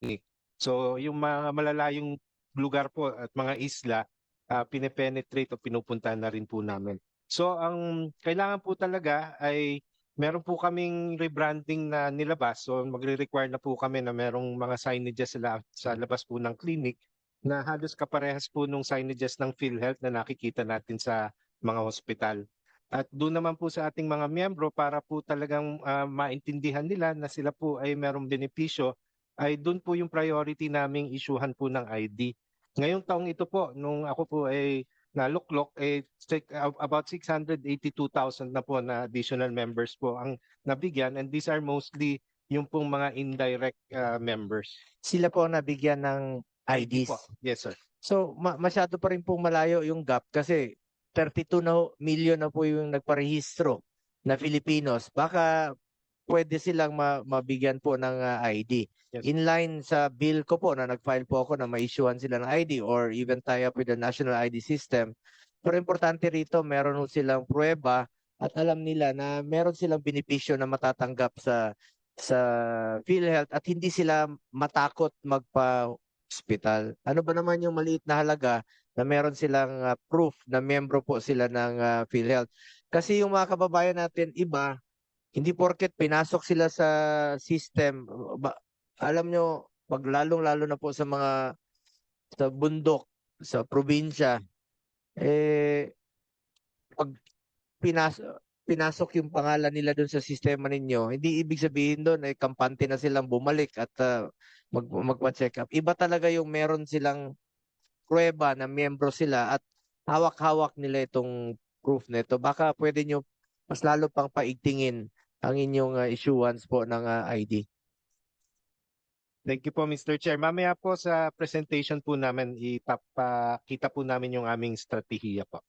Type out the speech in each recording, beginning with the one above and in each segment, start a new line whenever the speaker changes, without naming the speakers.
clinic. So yung mga malalayong lugar po at mga isla, uh, pinepenetrate o pinupuntahan na rin po namin. So ang kailangan po talaga ay meron po kaming rebranding na nilabas. So magre-require na po kami na merong mga signages sa, sa labas po ng clinic na halos kaparehas po nung signages ng PhilHealth na nakikita natin sa mga hospital. At doon naman po sa ating mga miyembro para po talagang uh, maintindihan nila na sila po ay merong benepisyo ay doon po yung priority naming isyuhan po ng ID. Ngayong taong ito po, nung ako po ay naluklok, eh, about 682,000 na po na additional members po ang nabigyan and these are mostly yung pong mga indirect uh, members.
Sila po nabigyan ng IDs.
Po. Yes, sir.
So ma- masyado pa rin pong malayo yung gap kasi 32 na million na po yung nagparehistro na Filipinos. Baka pwede silang ma- mabigyan po ng uh, ID.
Yes.
In line sa bill ko po na nag-file po ako na ma-issuean sila ng ID or even tie up with the national ID system. Pero importante rito, meron ho silang pruweba at alam nila na meron silang benepisyo na matatanggap sa sa PhilHealth at hindi sila matakot magpa-hospital. Ano ba naman yung maliit na halaga na meron silang uh, proof na membro po sila ng uh, PhilHealth. Kasi yung mga kababayan natin iba, hindi porket pinasok sila sa system, ba, alam nyo, pag lalong-lalo na po sa mga sa bundok, sa probinsya, eh, pag pinas, pinasok yung pangalan nila doon sa sistema ninyo, hindi ibig sabihin doon ay eh, kampante na silang bumalik at uh, mag, magpa-check up. Iba talaga yung meron silang prueba na miyembro sila at hawak-hawak nila itong proof nito. Baka pwede nyo mas lalo pang paigtingin ang inyong uh, issuance po ng uh, ID.
Thank you po Mr. Chair. Mamaya po sa presentation po namin ipapakita po namin yung aming strategiya po.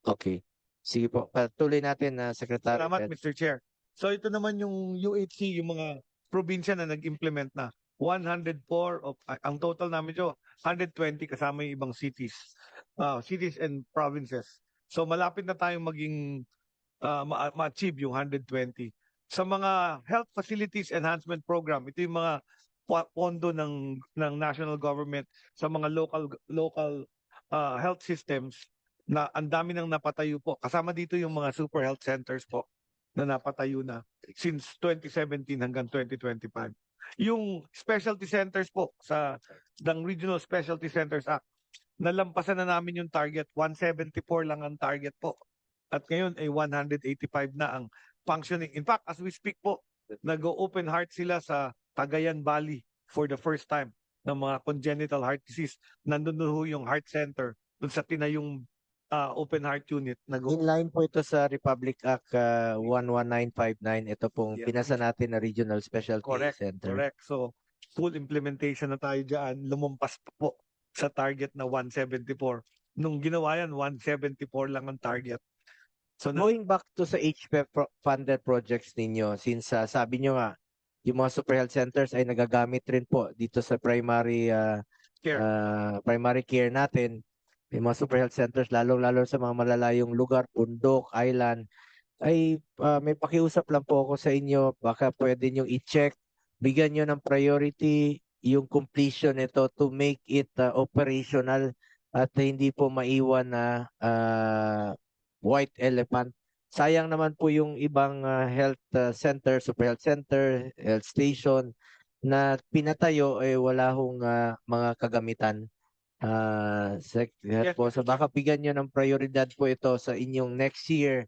Okay. Sige po. Patuloy natin na uh, Secretary.
Salamat Mr. Chair. So ito naman yung UHC, yung mga probinsya na nag-implement na. 104 of uh, ang total namin jo 120 kasama yung ibang cities. Uh, cities and provinces. So malapit na tayong maging uh, ma-achieve yung 120. Sa mga health facilities enhancement program, ito yung mga pondo ng ng national government sa mga local local uh, health systems na ang dami nang napatayo po. Kasama dito yung mga super health centers po na napatayo na since 2017 hanggang 2025. Yung specialty centers po sa ng Regional Specialty Centers Act, nalampasan na namin yung target. 174 lang ang target po at ngayon ay 185 na ang functioning. In fact, as we speak po, nag-open heart sila sa Cagayan Valley for the first time ng mga congenital heart disease. Nandun ho yung heart center dun sa tinayong uh, open heart unit. Nag
In line po ito sa Republic Act uh, 11959. Ito pong
Yes.
pinasa natin na Regional Specialty
Correct,
Center.
Correct. So, full implementation na tayo dyan. Lumampas pa po sa target na 174. Nung ginawa yan, 174 lang ang target.
So going back to sa HPF pro- funded projects ninyo, since uh, sabi nyo nga, yung mga super health centers ay nagagamit rin po dito sa primary uh,
Care.
uh, primary care natin. Yung mga super health centers, lalo-lalo sa mga malalayong lugar, bundok, island, ay uh, may pakiusap lang po ako sa inyo. Baka pwede nyo i-check, bigyan nyo ng priority yung completion nito to make it uh, operational at hindi po maiwan na uh, white elephant. Sayang naman po yung ibang uh, health uh, center, super health center, health station na pinatayo eh wala hong uh, mga kagamitan. Uh, sec-
Yes,
po. So baka bigyan nyo ng prioridad po ito sa inyong next year,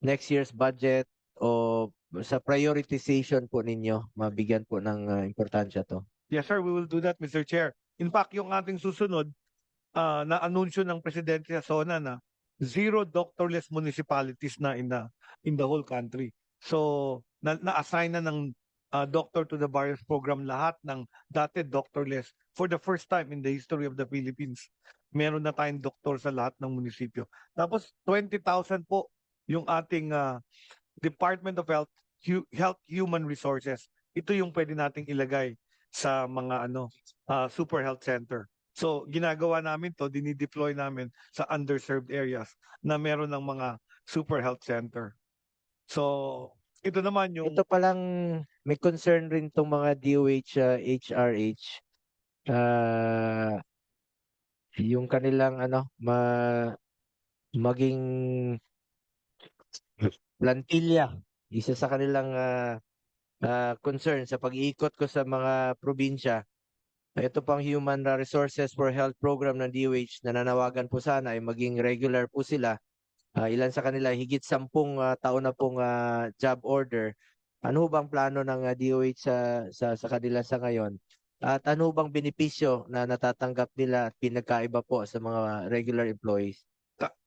next year's budget o sa prioritization po ninyo, mabigyan po ng uh, importansya to.
Yes, sir. We will do that, Mr. Chair. In fact, yung ating susunod uh, na anunsyo ng Presidente sa SONA na zero doctorless municipalities na in the in the whole country. So na, na-assign na ng uh, doctor to the virus program lahat ng dati doctorless for the first time in the history of the Philippines. Meron na tayong doktor sa lahat ng munisipyo. Tapos 20,000 po yung ating uh, Department of Health Hu- Health Human Resources. Ito yung pwede nating ilagay sa mga ano uh, super health center. So, ginagawa namin to, dinideploy namin sa underserved areas na meron ng mga super health center. So, ito naman yung
Ito palang may concern rin tong mga DOH, uh, HRH. Ah, yung kanilang ano, ma maging plantilla. Isa sa kanilang ah, ah, concern sa pag-iikot ko sa mga probinsya. Ito pang Human Resources for Health Program ng DOH na nanawagan po sana ay maging regular po sila. Ah, ilan sa kanila higit sampung ah, taon na pong ah, job order. Ano bang plano ng ah, DOH sa, sa, sa kanila sa ngayon? At ano bang benepisyo na natatanggap nila at pinagkaiba po sa mga regular employees?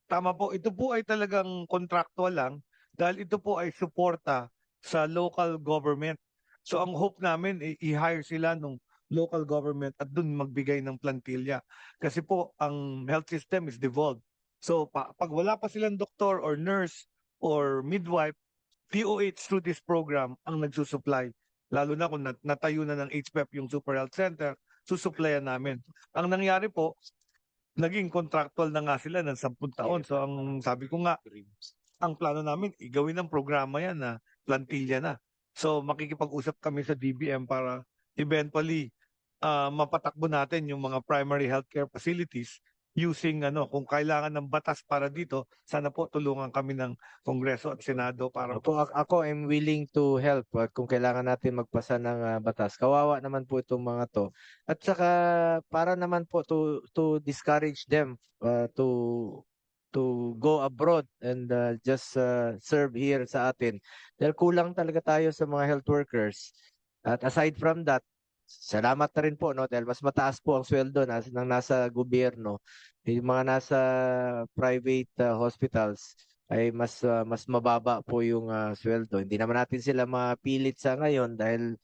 Tama po, ito po ay talagang contractual lang dahil ito po ay suporta sa local government. So ang hope namin i- i-hire sila nung local government at dun magbigay ng plantilla. Kasi po ang health system is devolved. So pa- pag wala pa silang doktor or nurse or midwife, DOH through this program ang nagsusupply. Lalo na kung nat- natayo na ng HPEP yung Super Health Center, susuplayan namin. Ang nangyari po, naging contractual na nga sila ng 10 taon. So ang sabi ko nga, ang plano namin, igawin ng programa yan na plantilla na. So makikipag-usap kami sa DBM para eventually ah, mapatakbo natin yung mga primary healthcare facilities using ano kung kailangan ng batas para dito sana po tulungan kami ng Kongreso at Senado para
ak- ako am willing to help uh, kung kailangan natin magpasa ng uh, batas. Kawawa naman po itong mga to. At saka para naman po to to discourage them uh, to to go abroad and uh, just uh, serve here sa atin. Dahil kulang talaga tayo sa mga health workers. At aside from that, salamat na rin po no dahil mas mataas po ang sweldo nas, ng nasa gobyerno. Yung mga nasa private uh, hospitals ay mas ah, mas mababa po yung ah, sweldo. Hindi naman natin sila mapilit sa ngayon dahil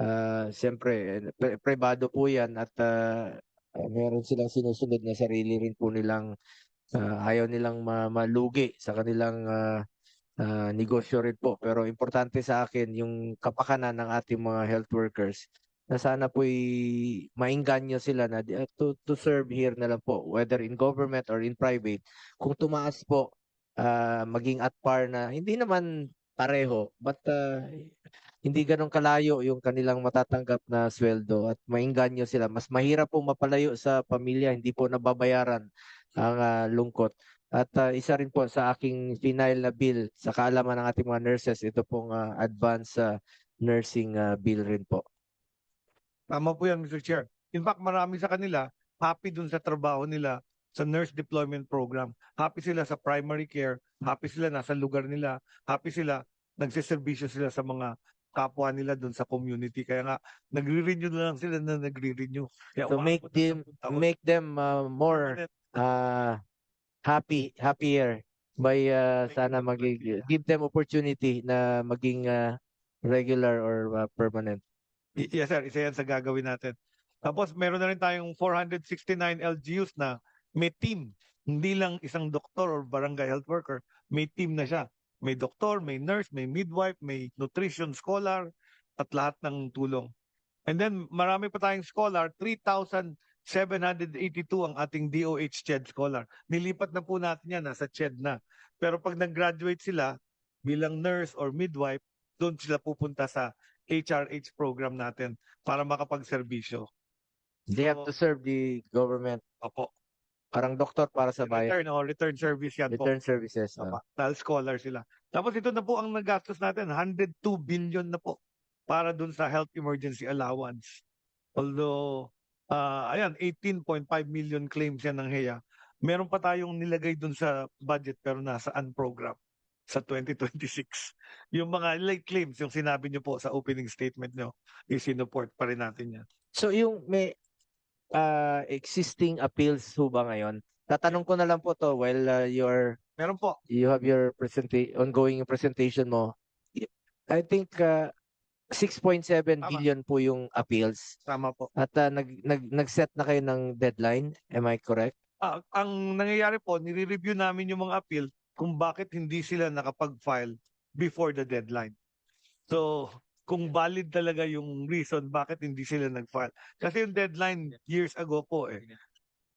ah, siyempre pri- pribado po 'yan at ah, meron silang sinusunod na sarili rin po nilang ah, ayaw nilang ma- malugi sa kanilang ah, ah, negosyo rin po. Pero importante sa akin yung kapakanan ng ating mga health workers na sana po'y maingganyo sila na ah, to, to serve here na lang po, whether in government or in private. Kung tumaas po ah, maging at par na hindi naman pareho but ah, hindi ganun kalayo yung kanilang matatanggap na sweldo at maingganyo sila. Mas mahirap po mapalayo sa pamilya, hindi po nababayaran ang ah, lungkot. At ah, isa rin po sa aking final na bill sa kaalaman ng ating mga nurses, ito pong ah, advance ah, nursing ah, bill rin po.
Tama po yan, Mr. Chair. In fact, marami sa kanila happy dun sa trabaho nila sa nurse deployment program. Happy sila sa primary care, happy sila nasa lugar nila, happy sila nagsiservisyo sila sa mga kapwa nila dun sa community. Kaya nga, nagre-renew na lang sila na nagre-renew. Kaya
To make
umabot ng
them
10 taon.
make them ah, more uh, happy happier by uh, sana
Garcia.
give them opportunity na maging uh, regular or uh, permanent.
Yes, sir. Isa yan sa gagawin natin. Tapos, meron na rin tayong 469 LGUs na may team. Hindi lang isang doktor or barangay health worker. May team na siya. May doktor, may nurse, may midwife, may nutrition scholar, at lahat ng tulong. And then, marami pa tayong scholar. 3,782 ang ating DOH CHED scholar. Nilipat na po natin yan. Nasa CHED na. Pero pag nag-graduate sila bilang nurse or midwife, doon sila pupunta sa HRH program natin para makapagserbisyo.
They have to
So-
serve the government.
Opo.
Parang doktor para sa bayan.
Return, oh, return service yan po.
Return services. uh,
Tama. Dahil scholar sila. Tapos ito na po ang nagastos natin, 102 billion na po para dun sa health emergency allowance. Although, ah, ayan, 18.5 million claims yan ng HEA. Meron pa tayong nilagay dun sa budget pero nasa unprogram sa 2026. Yung mga late claims, yung sinabi nyo po sa opening statement nyo, isinuport pa rin natin yan.
So yung may uh, existing appeals ho ba ngayon? Tatanong ko na lang po to while uh, you're
Meron po.
you have your presenta- ongoing presentation mo. I think uh, 6.7
Tama.
billion po yung appeals.
Tama po.
At uh, nag, nag, nag-set na kayo ng deadline. Am I correct?
Ah, ang nangyayari po, nire-review namin yung mga appeal kung bakit hindi sila nakapag-file before the deadline. So, kung valid talaga yung reason bakit hindi sila nag-file. Kasi yung deadline years ago po eh.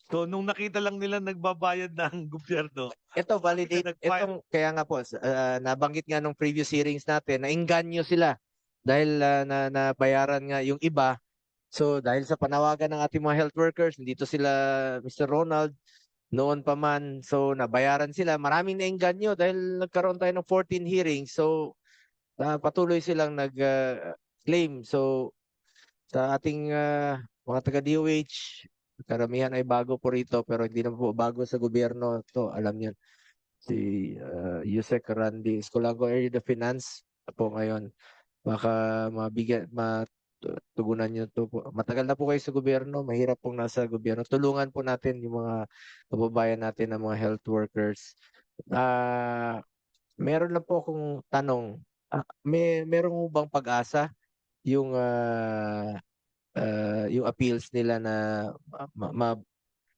So nung nakita lang nila nagbabayad ng gobyerno,
Ito validate itong kaya nga po ah, nabanggit nga nung previous hearings natin na inganyo sila dahil ah, na nabayaran nga yung iba. So dahil sa panawagan ng ating mga health workers, dito sila Mr. Ronald noon pa man so nabayaran sila. Maraming nainganyo dahil nagkaroon tayo ng 14 hearings. So ah, patuloy silang nag-claim. so sa ating ah, mga taga DOH karamihan ay bago po rito pero hindi na po bago sa gobyerno to alam niyo si uh, Yusek Randy Escolango Area of Finance po ngayon baka mabigyan matugunan niyo to po. matagal na po kayo sa gobyerno mahirap pong nasa gobyerno. Tulungan po natin yung mga kababayan natin ng mga health workers. Ah meron na po akong tanong. Ah, may meron mo bang pag-asa yung ah, ah, yung appeals nila na ma- ma-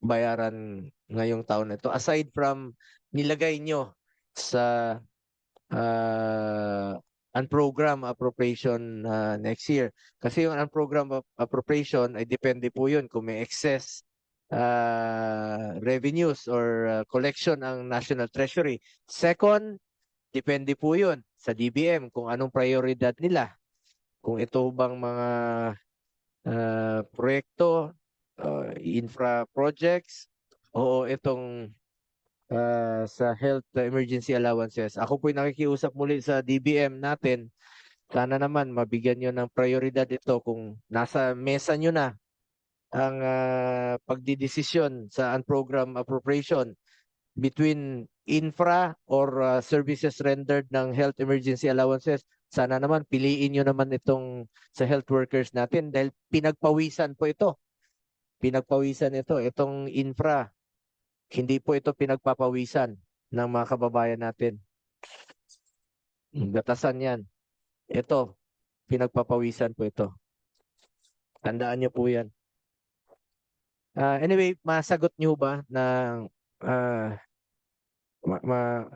mabayaran ngayong taon ito aside from nilagay nyo sa uh, unprogram appropriation uh, next year. Kasi yung unprogram ap- appropriation ay depende po yun kung may excess uh, revenues or uh, collection ang National Treasury. Second, depende po yun sa DBM kung anong prioridad nila. Kung ito bang mga uh, proyekto, uh, infra projects, o itong uh, sa health emergency allowances. Ako po'y nakikiusap muli sa DBM natin. Sana naman mabigyan nyo ng prioridad ito kung nasa mesa nyo na ang uh, pagdidesisyon sa unprogram appropriation between infra or uh, services rendered ng health emergency allowances. Sana naman piliin nyo naman itong sa health workers natin dahil pinagpawisan po ito. Pinagpawisan ito. Itong infra hindi po ito pinagpapawisan ng mga kababayan natin. Gatasan yan. Ito, pinagpapawisan po ito. Tandaan niyo po yan. Ah, anyway, masagot niyo ba na ah, ma, ma-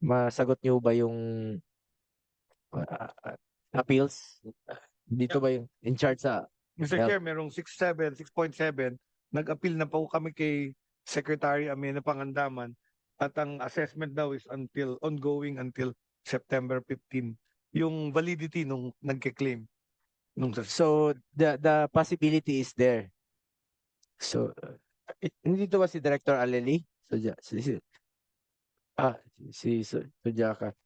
masagot niyo ba yung ah, appeals? Dito ba yung in charge sa
Mr. Chair, merong 6.7, 6.7, nag-appeal na po kami kay Secretary Amena Pangandaman at ang assessment daw is until ongoing until September 15. Yung validity nung nagke-claim nung
So the the possibility is there. So uh, hindi to ba si Director Aleli? So si, si ah si Su- Sujaka.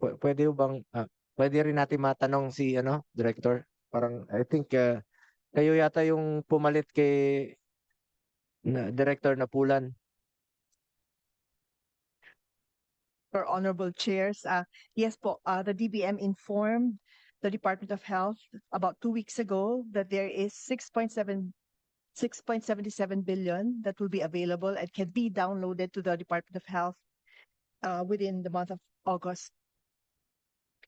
Pu- Pwede bang ah, pwede rin natin matanong si ano, Director? Parang I think uh, kayo yata yung pumalit kay na, Director Napulan.
for honorable chairs. Uh, yes po, uh, the DBM informed the Department of Health about two weeks ago that there is 6.7 6.77 billion that will be available and can be downloaded to the Department of Health uh, within the month of August.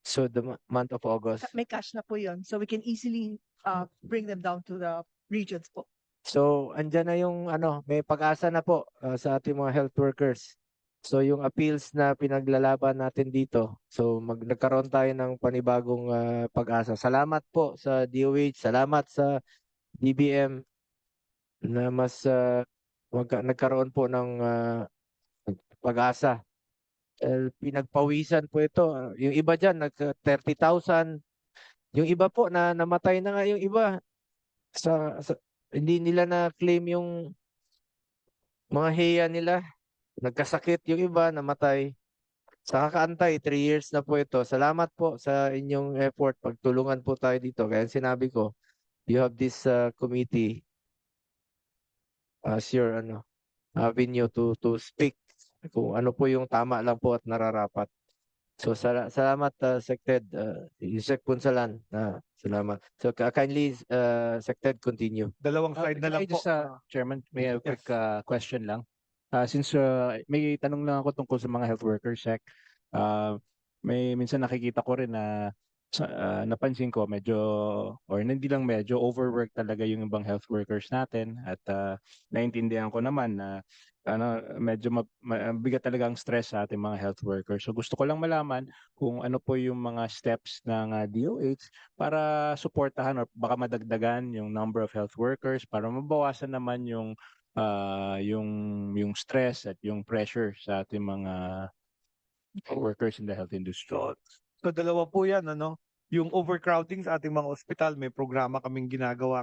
So the mo- month of August.
May cash na po yun. So we can easily uh, bring them down to the regions po.
So, andyan na yung ano, may pag-asa na po uh, sa ating mga health workers. So, yung appeals na pinaglalaban natin dito. So, mag nagkaroon tayo ng panibagong uh, pag-asa. Salamat po sa DOH, salamat sa DBM na mas uh, magka- nagkaroon po ng uh, pag-asa. Eh, pinagpawisan po ito. Uh, yung iba dyan, nag 30,000. Yung iba po na namatay na nga yung iba sa, sa hindi nila na-claim yung mga heya nila. Nagkasakit yung iba, namatay. Sa kakaantay, three years na po ito. Salamat po sa inyong effort. Pagtulungan po tayo dito. Kaya sinabi ko, you have this uh, committee as your ano, avenue to to speak kung ano po yung tama lang po at nararapat. So sala- salamat uh, Sected uh, Yusek Punsalan. Uh, salamat. So ka- kindly uh, Sected continue.
dalawang
Uh,
slide na
can
lang po.
just, uh, Chairman, may
Yes.
quick uh, question lang. Uh, since uh, may tanong lang ako tungkol sa mga health workers, Sec. Uh, may minsan nakikita ko rin na uh, napansin ko medyo or hindi lang medyo overwork talaga yung ibang health workers natin at uh, naintindihan ko naman na ano medyo ma- ma- bigat talaga ang stress sa ating mga health workers. So gusto ko lang malaman kung ano po yung mga steps ng uh, DOH para suportahan or baka madagdagan yung number of health workers para mabawasan naman yung ah, yung yung stress at yung pressure sa ating mga workers in the health industry.
So, so dalawa po yan, ano? Yung overcrowding sa ating mga ospital, may programa kaming ginagawa